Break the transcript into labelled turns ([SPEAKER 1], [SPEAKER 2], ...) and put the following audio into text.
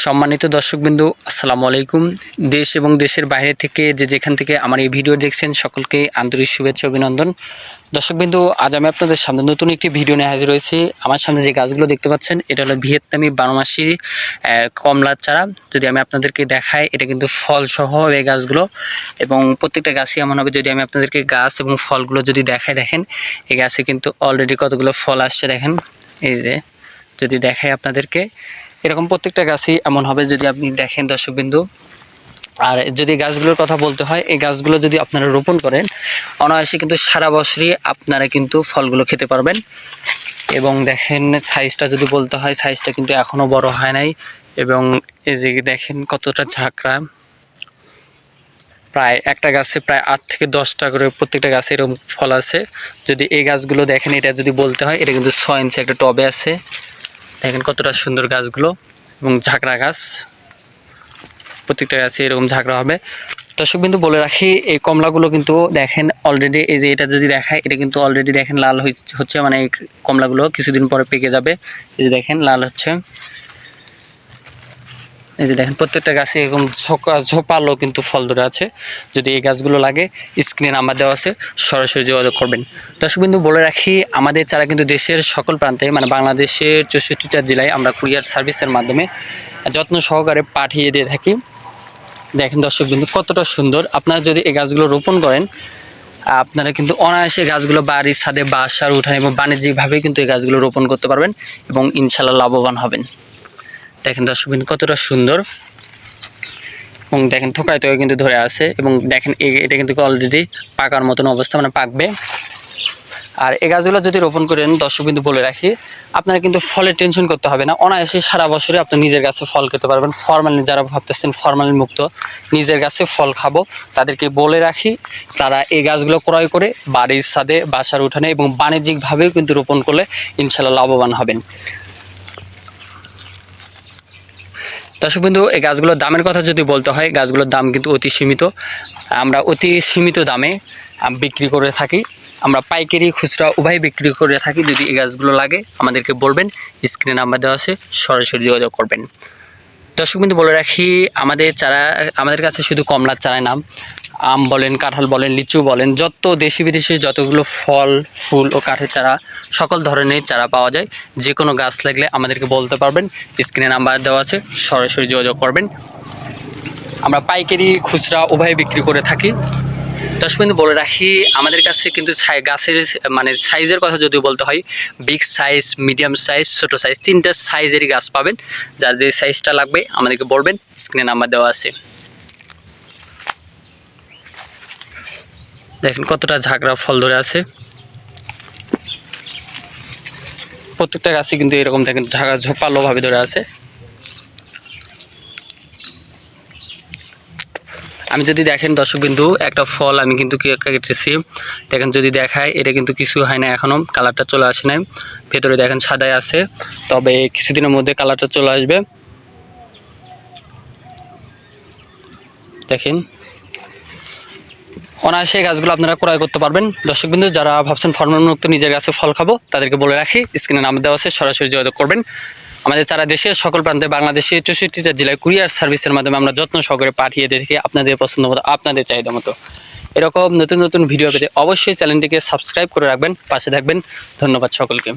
[SPEAKER 1] সম্মানিত দর্শকবিন্দু, আসসালামু আলাইকুম। দেশ এবং দেশের বাইরে থেকে যে যেখান থেকে আমার এই ভিডিও দেখছেন, সকলকে আন্তরিক শুভেচ্ছা, অভিনন্দন। দর্শকবিন্দু, আজ আমি আপনাদের সামনে নতুন একটি ভিডিও নিয়ে হাজির হয়েছি। আমার সামনে যে গাছগুলো দেখতে পাচ্ছেন, এটা হলো ভিয়েতনামি বারোমাসি কমলার চারা। যদি আমি আপনাদেরকে দেখাই, এটা কিন্তু ফল সহ এই গাছগুলো। এবং প্রত্যেকটা গাছই এমন হবে, যদি আমি আপনাদেরকে গাছ এবং ফলগুলো যদি দেখাই, দেখেন, এই গাছে কিন্তু অলরেডি কতগুলো ফল আসছে, দেখেন। এই যে যদি দেখাই আপনাদেরকে, এরকম প্রত্যেকটা গাছই এমন হবে যদি আপনি দেখেন দর্শকবিন্দু। আর যদি গাছগুলোর কথা বলতে হয়, এই গাছগুলো যদি আপনারা রোপণ করেন, অনায়াসে কিন্তু সারা বছরই আপনারা কিন্তু ফলগুলো খেতে পারবেন। এবং দেখেন সাইজটা যদি বলতে হয় সাইজটা কিন্তু এখনও বড় হয় নাই। এবং এই যে দেখেন কতটা ঝাঁকড়া। প্রায় একটা গাছে প্রায় আট থেকে দশটা করে প্রত্যেকটা গাছে এরকম ফল আছে। যদি এই গাছগুলো দেখেন, এটা যদি বলতে হয়, এটা কিন্তু ছয় ইঞ্চি একটা টবে আছে। দেখেন কতটা সুন্দর গাছগুলো এবং ঝাঁকড়া গাছ। প্রত্যেকটা গাছে এরকম ঝাঁকড়া হবে। দর্শক বিন্দু, বলে রাখি, এই কমলাগুলো কিন্তু দেখেন অলরেডি এই যে এটা যদি দেখায়, এটা কিন্তু অলরেডি দেখেন লাল হচ্ছে মানে এই কমলাগুলো কিছুদিন পরে পেকে যাবে। এই যে দেখেন, লাল হচ্ছে। এই যে দেখেন, প্রত্যেকটা গাছে এরকম ঝোঁকা ঝোপালো কিন্তু ফল ধরে আছে। যদি এই গাছগুলো লাগে, স্ক্রিনে নাম্বার দেওয়া আছে, সরাসরি যোগাযোগ করবেন। দর্শক বিন্দু, বলে রাখি, আমাদের চারা কিন্তু দেশের সকল প্রান্তে মানে বাংলাদেশের চৌষট্টিটা জেলায় আমরা কুরিয়ার সার্ভিসের মাধ্যমে যত্ন সহকারে পাঠিয়ে দিয়ে থাকি। দেখেন দর্শক বিন্দু, কতটা সুন্দর। আপনারা যদি এই গাছগুলো রোপণ করেন, আপনারা কিন্তু অনায়াসে গাছগুলো বাড়ির ছাদে, বাসার উঠান এবং বাণিজ্যিকভাবেই কিন্তু এই গাছগুলো রোপণ করতে পারবেন এবং ইনশাল্লাহ লাভবান হবেন। দেখেন দর্শক কতটা সুন্দর। এবং দেখেন থোকায় থোকায় কিন্তু ধরে আছে, এবং দেখেন এ- এটা কিন্তু অলরেডি পাকার মতন অবস্থা মানে পাকবে। আর এই গাছগুলো যদি রোপণ করেন, দর্শক বিন্দু বলে রাখি, আপনারা কিন্তু ফলের টেনশন করতে হবে না। অনায়াসে সারা বছরে আপনি নিজের গাছে ফল খেতে পারবেন। ফরমালিন যারা ভাবতেছেন ফরমালিন মুক্ত, নিজের গাছে ফল খাব, তাদেরকে বলে রাখি, তারা এই গাছগুলো ক্রয় করে বাড়ির ছাদে, বাসার উঠানে, এবং বাণিজ্যিকভাবেও কিন্তু রোপণ করলে ইনশাল্লাহ লাভবান হবেন। দর্শক বিন্দু, এই গাছগুলোর দামের কথা যদি বলতে হয়, গাছগুলোর দাম কিন্তু অতি সীমিত। আমরা অতি সীমিত দামে বিক্রি করে থাকি। আমরা পাইকারি খুচরা উভয় বিক্রি করে থাকি। যদি এই গাছগুলো লাগে, আমাদেরকে বলবেন, স্ক্রিনে নাম্বার দেওয়া আছে, সরাসরি যোগাযোগ করবেন। দর্শক বিন্দু, বলে রাখি, আমাদের চারা, আমাদের কাছে শুধু কমলার চারায় নাম। আম বলেন, কাঁঠাল বলেন, লিচু বলেন, যত দেশি বিদেশি যতগুলো ফল, ফুল ও কাঠের চারা, সকল ধরনের চারা পাওয়া যায়। যে কোনো গাছ লাগলে আমাদেরকে বলতে পারবেন। স্ক্রিনে নাম্বার দেওয়া আছে, সরাসরি যোগাযোগ করবেন। আমরা পাইকারি খুচরা উভয় বিক্রি করে থাকি। দর্শক বিন্দু বলে রাখি, আমাদের কাছে কিন্তু গাছের মানে সাইজের কথা যদি বলতে হয় বিগ সাইজ মিডিয়াম সাইজ ছোট সাইজ তিনটা সাইজেরই গাছ পাবেন। যার যে সাইজটা লাগবে, আমাদেরকে বলবেন স্ক্রিনে নাম্বার দেওয়া আছে। দেখেন কতটা ঝাঁকড়া ফল ধরে আছে। প্রত্যেকটা গাছে কিন্তু এরকম দেখেন ঝাঁকা ঝোপালোভাবে ধরে আছে। আমি যদি দেখেন দর্শকবিন্দু, একটা ফল আমি কিন্তু কেটেছি। দেখেন যদি দেখায়, এটা কিন্তু কিছু হয় না এখনও কালারটা চলে আসে নাই। ভেতরে দেখেন সাদাই আছে। তবে কিছুদিনের মধ্যে কালারটা চলে আসবে। দেখেন। অনায়াসে গাছগুলো আপনারা ক্রয় করতে পারবেন। দর্শকবিন্দু, যারা ভাবছেন ফর্মাল মুক্ত নিজের গাছে ফল খাব, তাদেরকে বলে রাখি, স্ক্রিনে নাম দেওয়া আছে, সরাসরি যোগাযোগ করবেন। আমাদের সারা দেশের সকল প্রান্তে বাংলাদেশের চৌষট্টিটা জেলায় কুরিয়ার সার্ভিসের মাধ্যমে আমরা যত্ন সহকারে পাঠিয়ে থাকি আপনাদের পছন্দ মতো, আপনাদের চাহিদা মতো। এরকম নতুন নতুন ভিডিও পেতে অবশ্যই চ্যানেলটিকে সাবস্ক্রাইব করে রাখবেন, পাশে থাকবেন। ধন্যবাদ সকলকে।